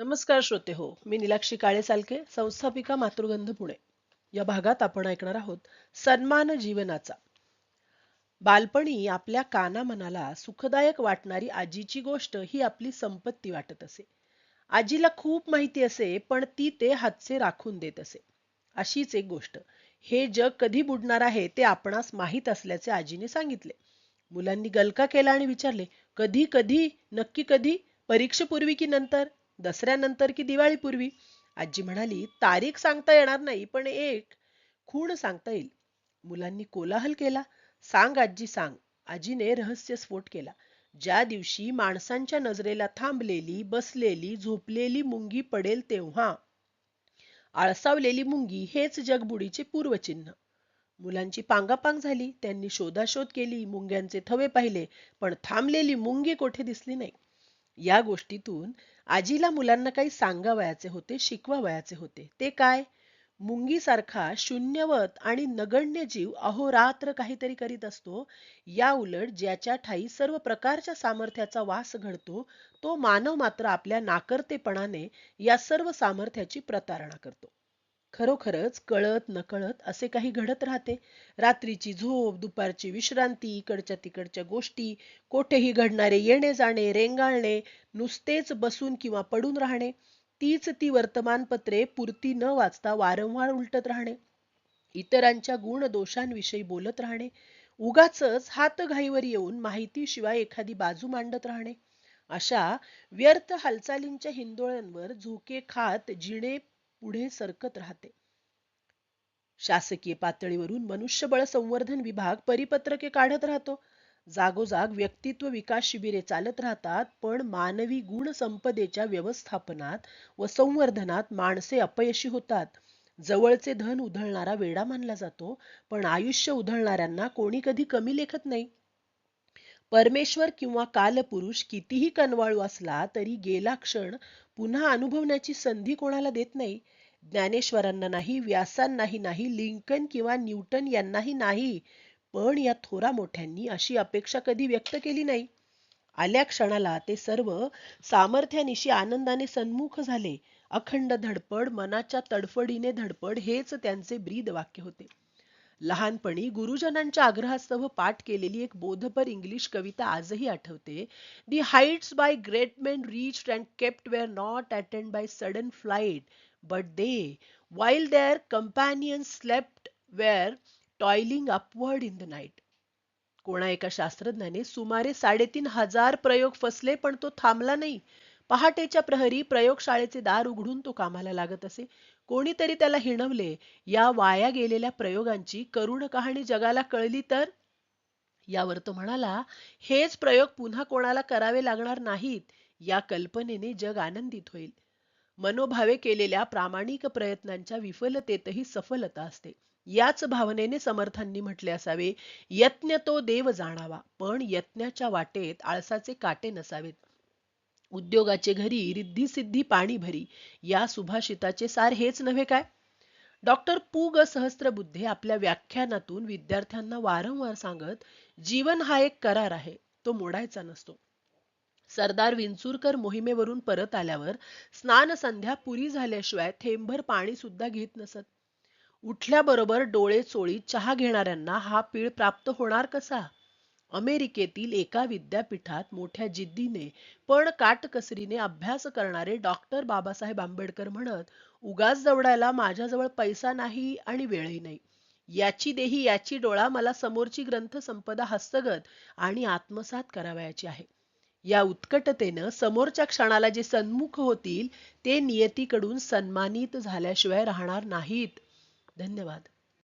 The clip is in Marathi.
नमस्कार श्रोते हो मी निलाक्षी काळे सालके संस्थापिका मातृगंध पुणे. या भागात आपण ऐकणार आहोत सन्मान जीवनाचा. बालपणी आपल्या काना मनाला सुखदायक वाटणारी आजीची गोष्ट ही आपली संपत्ती वाटत असे. आजीला खूप माहिती असे पण ती ते हातचे राखून देत असे. अशीच एक गोष्ट. हे जग कधी बुडणार आहे ते आपणास माहीत असल्याचे आजीने सांगितले. मुलांनी गलका केला आणि विचारले कधी कधी नक्की कधी परीक्षेपूर्वी की नंतर? दसऱ्यानंतर की दिवाळीपूर्वी? आजी म्हणाली तारीख सांगता येणार नाही पण एक खूण सांगता येईल. मुलांनी कोलाहल केला. सांग आजी सांग. आजीने रहस्य स्फोट केला. ज्या दिवशी माणसांच्या नजरेला थांबलेली बसलेली झोपलेली मुंगी पडेल तेव्हा आळसावलेली मुंगी हेच जगबुडीचे पूर्वचिन्ह. मुलांची पांगापांग झाली. त्यांनी शोधाशोध केली. मुंग्यांचे थवे पाहिले पण थांबलेली मुंगी कोठे दिसली नाही. या गोष्टीतून आजीला मुलांना काही सांगावयाचे होते शिकवावयाचे होते. ते काय? मुंगीसारखा शून्यवत आणि नगण्य जीव अहोरात्र काहीतरी करीत असतो. या उलट ज्याच्या ठाई सर्व प्रकारच्या सामर्थ्याचा वास घडतो तो मानव मात्र आपल्या नाकर्तेपणाने या सर्व सामर्थ्याची प्रतारणा करतो. खरोखरच कळत नकळत असे काही घडत राहते. रात्रीची झोप दुपारची विश्रांती इकडच्या तिकडच्या गोष्टी कोठेही घडणारे येणे जाणे रेंगाळणे नुसतेच बसून किंवा पडून राहणे तीच ती वर्तमानपत्रे पुरती न वाचता वारंवार उलटत राहणे इतरांच्या गुण दोषांविषयी बोलत राहणे उगाच हातघाईवर येऊन माहितीशिवाय एखादी बाजू मांडत राहणे. अशा व्यर्थ हालचालींच्या हिंदोळ्यांवर झोके खात जिणे पुढे सरकत राहते. शासकीय पातळीवरून मनुष्यबळ संवर्धन विभाग परिपत्रके काढत राहतो. जागोजाग व्यक्तित्व विकास शिबिरे चालत राहतात पण मानवी गुण संपदेच्या व्यवस्थापनात व संवर्धनात माणसे अपयशी होतात. जवळचे धन उधळणारा वेडा मानला जातो पण आयुष्य उधळणाऱ्यांना कोणी कधी कमी लेखत नाही. परमेश्वर किंवा कालपुरुष कितीही कनवाळू असला तरी गेला क्षण पुन्हा अनुभवण्याची संधी कोणाला देत नाही? ज्ञानेश्वरांना नाही व्यासांनाही नाही लिंकन किंवा न्यूटन यांनाही नाही. पण या थोरा मोठ्यांनी अशी अपेक्षा कधी व्यक्त केली नाही? आल्या क्षणाला ते सर्व सामर्थ्यानिशी आनंदाने सन्मुख झाले. अखंड धडपड मनाच्या तडफडीने धडपड हेच त्यांचे ब्रीद वाक्य होते. लहानपणी गुरुजनांच्या आग्रहास्तव पाठ केलेली एक बोधपर इंग्लिश कविता आजही आठवते. The heights by great men reach and kept were not attained by sudden flight but they while their companion slept were toiling upward in the night कोणा एका शास्त्रज्ञाने सुमारे साडेतीन हजार प्रयोग फसले पण तो थांबला नाही. पहाटेच्या प्रहरी प्रयोगशाळेचे दार उघडून तो कामाला लागत असे. कोणीतरी त्याला हिणवले. या वाया गेलेल्या प्रयोगांची करुण कहाणी जगाला कळली तर? यावर तो म्हणाला हेच प्रयोग पुन्हा कोणाला करावे लागणार नाहीत. या कल्पनेने जग आनंदित होईल. मनोभावे केलेल्या प्रामाणिक प्रयत्नांच्या विफलतेतही सफलता असते. याच भावनेने समर्थांनी म्हटले असावे यत्न तो देव जाणावा पण यत्नाच्या वाटेत आळसाचे काटे नसावेत. उद्योगाचे घरी रिद्धी सिद्धी पाणी भरी. या सुभाषिताचे सार हेच नव्हे काय? डॉक्टर पु. ग. सहस्त्रबुद्धे आपल्या व्याख्यानातून विद्यार्थ्यांना वारंवार सांगत जीवन हा एक करार आहे तो मोडायचा नसतो. सरदार विंचूरकर मोहिमेवरून परत आल्यावर स्नान संध्या पुरी झाल्याशिवाय थेंबभर पाणी सुद्धा घेत नसत. उठल्याबरोबर डोळे चोळी चहा घेणाऱ्यांना हा पीळ प्राप्त होणार कसा? अमेरिकेतील एका विद्यापीठात मोठ्या जिद्दीने पण काटकसरीने अभ्यास करणारे डॉक्टर बाबासाहेब आंबेडकर म्हणत उगाच जवळायला माझ्याजवळ पैसा नाही आणि वेळही नाही. याची देही याची डोळा मला समोरची ग्रंथ संपदा हस्तगत आणि आत्मसात करावयाची आहे या उत्कटतेनं समोरच्या क्षणाला जे सन्मुख होतील ते नियतीकडून सन्मानित झाल्याशिवाय राहणार नाहीत. धन्यवाद.